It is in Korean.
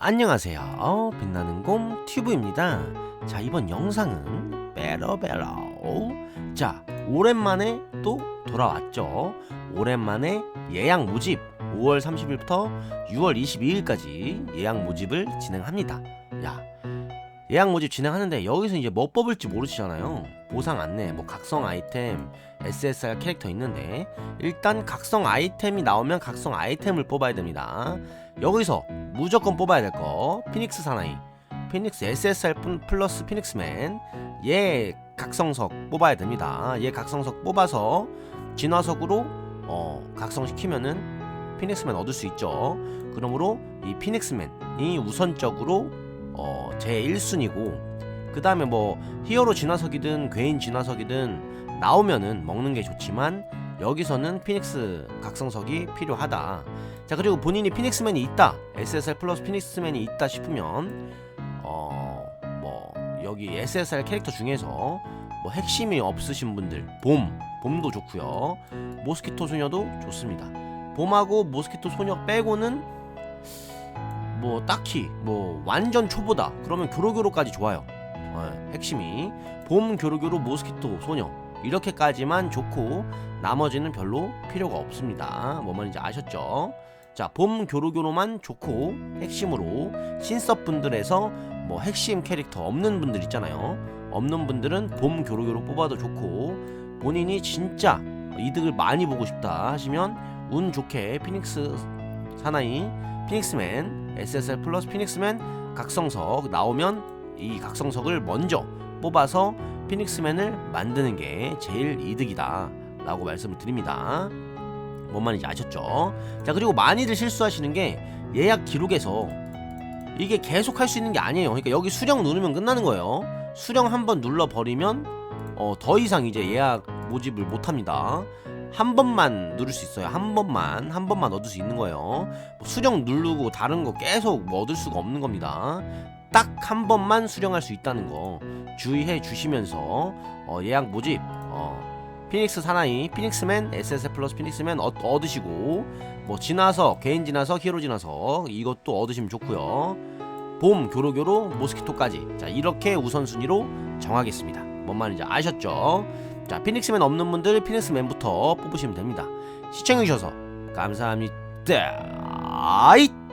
안녕하세요. 빛나는 곰 튜브입니다. 자, 이번 영상은 베러베러. 자, 오랜만에 또 돌아왔죠. 오랜만에 예약 모집 5월 30일부터 6월 22일까지 예약 모집을 진행합니다. 야, 예약 모집 진행하는데 여기서 이제 뭐 뽑을지 모르시잖아요. 보상 안내, 뭐 각성 아이템, SSR 캐릭터 있는데 일단 각성 아이템이 나오면 각성 아이템을 뽑아야 됩니다. 여기서 무조건 뽑아야 될 거 피닉스 사나이, 피닉스 SSR 플- 플러스 피닉스맨 얘 각성석 뽑아야 됩니다. 얘 각성석 뽑아서 진화석으로 어, 각성시키면은 피닉스맨 얻을 수 있죠. 그러므로 이 피닉스맨이 우선적으로 어, 제 1순위고 그 다음에 뭐 히어로 진화석이든 괴인 진화석이든 나오면은 먹는 게 좋지만 여기서는 피닉스 각성석이 필요하다. 자 그리고 본인이 피닉스맨이 있다, SSR 플러스 피닉스맨이 있다 싶으면 어 뭐 여기 SSR 캐릭터 중에서 뭐 핵심이 없으신 분들 봄 봄도 좋고요, 모스키토 소녀도 좋습니다. 봄하고 모스키토 소녀 빼고는 뭐 딱히 뭐 완전 초보다 그러면 교로교로까지 좋아요. 어, 핵심이 봄 교로교로 모스키토 소녀 이렇게까지만 좋고 나머지는 별로 필요가 없습니다. 뭐 말인지 아셨죠? 자, 봄 교로교로만 좋고 핵심으로 신섭 분들에서 뭐 핵심 캐릭터 없는 분들 있잖아요. 없는 분들은 봄 교로교로 뽑아도 좋고 본인이 진짜 이득을 많이 보고 싶다 하시면 운 좋게 피닉스 사나이 피닉스맨 SSR 플러스 피닉스맨 각성석 나오면 이 각성석을 먼저 뽑아서 피닉스맨을 만드는 게 제일 이득이다 라고 말씀을 드립니다. 뭔 말인지 아셨죠? 자 그리고 많이들 실수하시는 게 예약 기록에서 이게 계속 할 수 있는 게 아니에요. 그러니까 여기 수령 누르면 끝나는 거예요. 수령 한번 눌러버리면 어, 더 이상 이제 예약 모집을 못합니다. 한 번만 누를 수 있어요. 한 번만 한 번만 얻을 수 있는 거예요. 뭐 수령 누르고 다른 거 계속 뭐 얻을 수가 없는 겁니다 딱 한 번만 수령할 수 있다는 거 주의해 주시면서 어, 예약 모집 어, 피닉스 사나이 피닉스맨 SSF 플러스 피닉스맨 얻, 얻으시고 뭐 진화석 개인 진화석 히어로 진화석 이것도 얻으시면 좋고요. 봄 교로교로 모스키토까지. 자 이렇게 우선순위로 정하겠습니다. 뭔 말인지 아셨죠? 자 피닉스맨 없는 분들 피닉스맨부터 뽑으시면 됩니다. 시청해주셔서 감사합니다. 아잇